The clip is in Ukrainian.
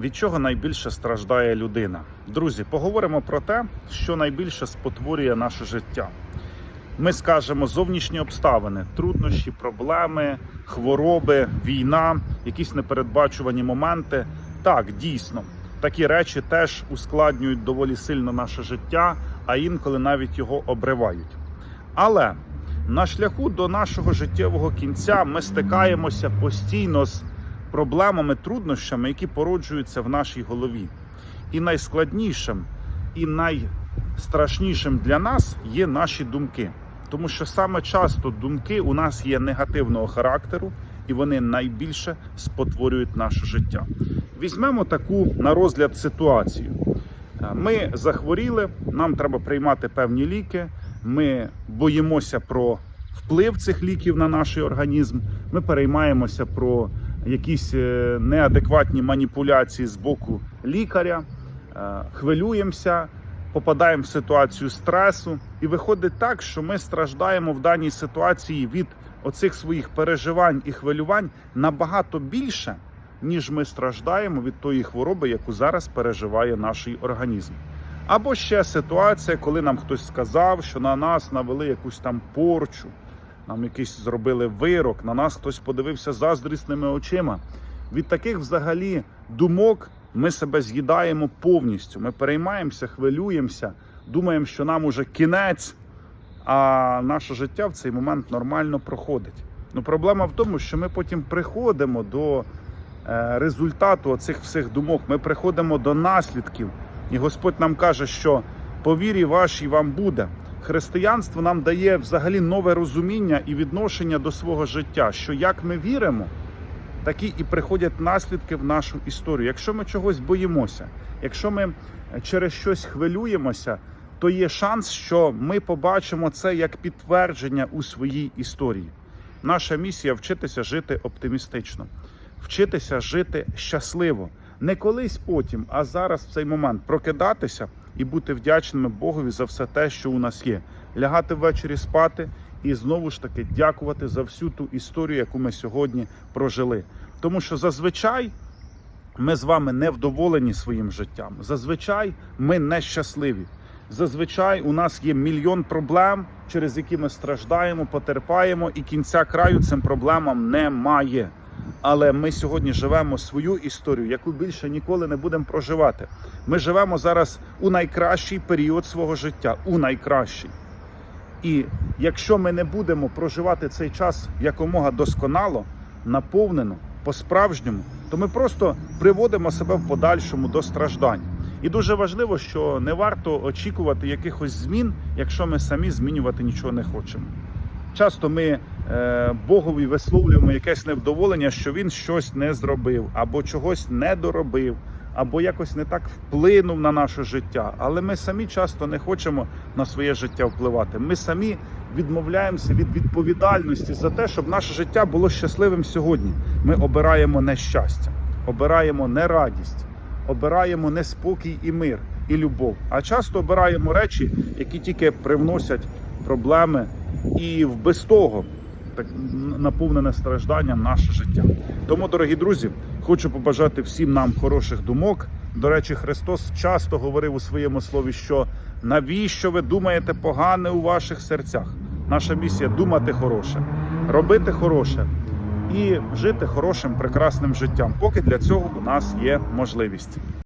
Від чого найбільше страждає людина? Друзі, поговоримо про те, що найбільше спотворює наше життя. Ми скажемо зовнішні обставини, труднощі, проблеми, хвороби, війна, якісь непередбачувані моменти. Так, дійсно, такі речі теж ускладнюють доволі сильно наше життя, а інколи навіть його обривають. Але на шляху до нашого життєвого кінця ми стикаємося постійно з проблемами, труднощами, які породжуються в нашій голові. І найскладнішим, і найстрашнішим для нас є наші думки. Тому що саме часто думки у нас є негативного характеру, і вони найбільше спотворюють наше життя. Візьмемо таку на розгляд ситуацію. Ми захворіли, нам треба приймати певні ліки. Ми боїмося про вплив цих ліків на наш організм. Ми переймаємося про якісь е, неадекватні маніпуляції з боку лікаря, е, хвилюємося, попадаємо в ситуацію стресу, і виходить так, що ми страждаємо в даній ситуації від оцих своїх переживань і хвилювань набагато більше, ніж ми страждаємо від тої хвороби, яку зараз переживає наш організм. Або ще ситуація, коли нам хтось сказав, що на нас навели якусь там порчу, нам якийсь зробили вирок, на нас хтось подивився заздрісними очима. Від таких взагалі думок ми себе з'їдаємо повністю. Ми переймаємося, хвилюємося, думаємо, що нам уже кінець, а наше життя в цей момент нормально проходить. Ну, проблема в тому, що ми потім приходимо до е, результату цих всіх думок, ми приходимо до наслідків. І Господь нам каже, що по вірі вашій вам буде. Християнство нам дає взагалі нове розуміння і відношення до свого життя, що як ми віримо, такі і приходять наслідки в нашу історію. Якщо ми чогось боїмося, якщо ми через щось хвилюємося, то є шанс, що ми побачимо це як підтвердження у своїй історії. Наша місія вчитися жити оптимістично, вчитися жити щасливо. Не колись потім, а зараз в цей момент прокидатися і бути вдячними Богові за все те, що у нас є. Лягати ввечері спати і знову ж таки дякувати за всю ту історію, яку ми сьогодні прожили. Тому що зазвичай ми з вами не вдоволені своїм життям. Зазвичай ми нещасливі. Зазвичай у нас є мільйон проблем, через які ми страждаємо, потерпаємо, і кінця краю цим проблемам немає. Але ми сьогодні живемо свою історію, яку більше ніколи не будемо проживати. Ми живемо зараз у найкращий період свого життя, у найкращий. І якщо ми не будемо проживати цей час якомога досконало, наповнено, по-справжньому, то ми просто приводимо себе в подальшому до страждань. І дуже важливо, що не варто очікувати якихось змін, якщо ми самі змінювати нічого не хочемо. Часто ми Богові висловлюємо якесь невдоволення, що він щось не зробив, або чогось не доробив, або якось не так вплинув на наше життя. Але ми самі часто не хочемо на своє життя впливати. Ми самі відмовляємося від відповідальності за те, щоб наше життя було щасливим сьогодні. Ми обираємо нещастя, обираємо нерадість, обираємо неспокій і мир, і любов. А часто обираємо речі, які тільки привносять проблеми і без того так наповнене стражданням наше життя. Тому, дорогі друзі, хочу побажати всім нам хороших думок. До речі, Христос часто говорив у своєму слові, що навіщо ви думаєте погане у ваших серцях? Наша місія думати хороше, робити хороше і жити хорошим, прекрасним життям, поки для цього у нас є можливість.